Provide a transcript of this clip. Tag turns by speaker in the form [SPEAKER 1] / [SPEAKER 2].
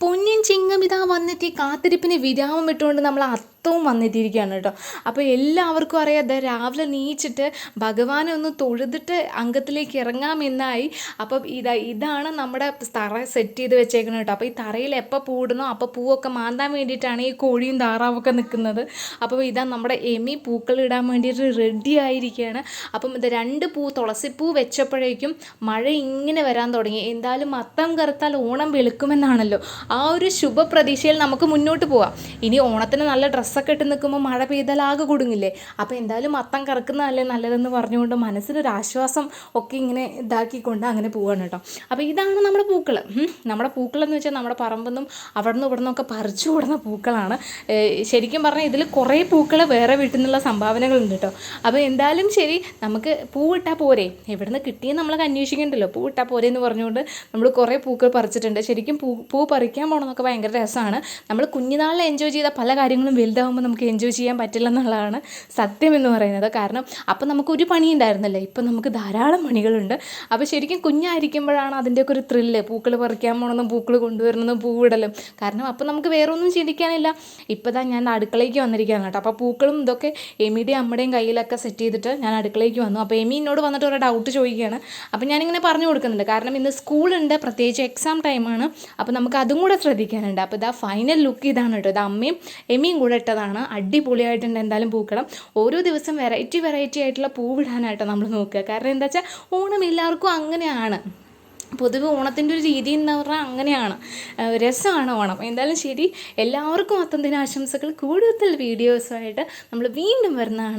[SPEAKER 1] പൊന്നിൻ ചിങ്ങം ഇതാ വന്നെത്തി കാത്തിരിപ്പിന് വിരാമം ഇട്ടുകൊണ്ട് നമ്മൾ അത്തവും വന്നെത്തിയിരിക്കുകയാണ് കേട്ടോ. അപ്പോൾ എല്ലാവർക്കും അറിയാം ദാ രാവിലെ നീച്ചിട്ട് ഭഗവാനെ ഒന്ന് തൊഴുതിട്ട് അംഗത്തിലേക്ക് ഇറങ്ങാമെന്നായി അപ്പം ഇതാ ഇതാണ് നമ്മുടെ തറ സെറ്റ് ചെയ്ത് വെച്ചേക്കുന്നത് കേട്ടോ. അപ്പോൾ ഈ തറയിൽ എപ്പോൾ പൂടണോ അപ്പോൾ പൂവൊക്കെ മാന്താൻ വേണ്ടിയിട്ടാണ് ഈ കോഴിയും താറാവൊക്കെ നിൽക്കുന്നത്. അപ്പോൾ ഇതാ നമ്മുടെ എമി പൂക്കൾ ഇടാൻ വേണ്ടിയിട്ട് റെഡി ആയിരിക്കുകയാണ്. അപ്പം ഇത് രണ്ട് പൂ തുളസിപ്പൂ വെച്ചപ്പോഴേക്കും മഴ ഇങ്ങനെ വരാൻ തുടങ്ങി. എന്തായാലും അത്തം കറുത്താൽ ഓണം വെളുക്കുമെന്നാണല്ലോ. ആ ഒരു ശുഭപ്രതീക്ഷയിൽ നമുക്ക് മുന്നോട്ട് പോവാം. ഇനി ഓണത്തിന് നല്ല ഡ്രസ്സൊക്കെ ഇട്ട് നിൽക്കുമ്പോൾ മഴ പെയ്താൽ ആകെ കുടുങ്ങില്ലേ? അപ്പോൾ എന്തായാലും മത്തം കറക്കുന്നതല്ലേ നല്ലതെന്ന് പറഞ്ഞുകൊണ്ട് മനസ്സിനൊരു ആശ്വാസം ഒക്കെ ഇങ്ങനെ ഇതാക്കിക്കൊണ്ട് അങ്ങനെ പോവാണ് കേട്ടോ. അപ്പോൾ ഇതാണ് നമ്മുടെ പൂക്കൾ. നമ്മുടെ പൂക്കളെന്ന് വെച്ചാൽ നമ്മുടെ പറമ്പെന്നും അവിടെ നിന്ന് ഇവിടെ നിന്നൊക്കെ പറിച്ചു കൂടുന്ന പൂക്കളാണ്. ശരിക്കും പറഞ്ഞാൽ ഇതിൽ കുറേ പൂക്കൾ വേറെ വീട്ടിൽ നിന്നുള്ള സംഭാവനകളുണ്ട് കേട്ടോ. അപ്പോൾ എന്തായാലും ശരി നമുക്ക് പൂവിട്ടാൽ പോരെ. എവിടുന്ന് കിട്ടിയെന്ന് നമ്മളൊക്കെ അന്വേഷിക്കണ്ടല്ലോ. പൂവിട്ടാൽ പോരെ എന്ന് പറഞ്ഞുകൊണ്ട് നമ്മൾ കുറേ പൂക്കൾ പറിച്ചിട്ടുണ്ട്. ശരിക്കും പൂ പൂ പറിക്കാൻ പോകണമെന്നൊക്കെ ഭയങ്കര രസമാണ്. നമ്മൾ കുഞ്ഞുനാളിൽ എൻജോയ് ചെയ്ത പല കാര്യങ്ങളും വലുതാകുമ്പോൾ നമുക്ക് എൻജോയ് ചെയ്യാൻ പറ്റില്ല എന്നുള്ളതാണ് സത്യം എന്ന് പറയുന്നത്. കാരണം അപ്പം നമുക്ക് ഒരു പണി ഉണ്ടായിരുന്നില്ല ഇപ്പം നമുക്ക് ധാരാളം പണികളുണ്ട്. അപ്പോൾ ശരിക്കും കുഞ്ഞായിരിക്കുമ്പോഴാണ് അതിന്റെയൊക്കെ ഒരു ത്രില്ല് പൂക്കൾ പറിക്കാൻ പോകണമെന്നും പൂക്കൾ കൊണ്ടുവരണമെന്നും പൂവിടലും. കാരണം അപ്പം നമുക്ക് വേറെ ഒന്നും ചിന്തിക്കാനില്ല. ഇപ്പോൾ ദാ ഞാൻ അടുക്കളയ്ക്ക് വന്നിരിക്കുകയാണ് കേട്ടോ. അപ്പോൾ പൂക്കളും ഇതൊക്കെ എമിയുടെയും അമ്മയുടെയും കയ്യിലൊക്കെ സെറ്റ് ചെയ്തിട്ട് ഞാൻ അടുക്കളയ്ക്ക് വന്നു. അപ്പോൾ എമി എന്നോട് വന്നിട്ട് ഒരു ഡൗട്ട് ചോദിക്കുകയാണ്. അപ്പോൾ ഞാനിങ്ങനെ പറഞ്ഞു കൊടുക്കുന്നുണ്ട്. കാരണം ഇന്ന് സ്കൂളുണ്ട്. പ്രത്യേകിച്ച് എക്സാം ടൈമാണ് അപ്പോൾ നമുക്ക് അതും കൂടെ ശ്രദ്ധിക്കാനുണ്ട്. അപ്പോൾ ഇതാ ഫൈനൽ ലുക്ക് ഇതാണ് കേട്ടോ. ഇത് അമ്മയും എമിയും കൂടെ ഇട്ടതാണ്. അടിപൊളിയായിട്ടുണ്ട്. എന്തായാലും പൂക്കളം. ഓരോ ദിവസം വെറൈറ്റി വെറൈറ്റി ആയിട്ടുള്ള പൂവിടാനായിട്ട് നമ്മൾ നോക്കുക. കാരണം എന്താ വെച്ചാൽ ഓണം എല്ലാവർക്കും അങ്ങനെയാണ്. പൊതുവെ ഓണത്തിന്റെ ഒരു രീതി എന്ന് പറഞ്ഞാൽ അങ്ങനെയാണ്. രസമാണ് ഓണം. എന്തായാലും ശരി എല്ലാവർക്കും അത്തം ദിനാശംസകൾ. കൂടുതൽ വീഡിയോസുമായിട്ട് നമ്മൾ വീണ്ടും വരുന്നതാണ്.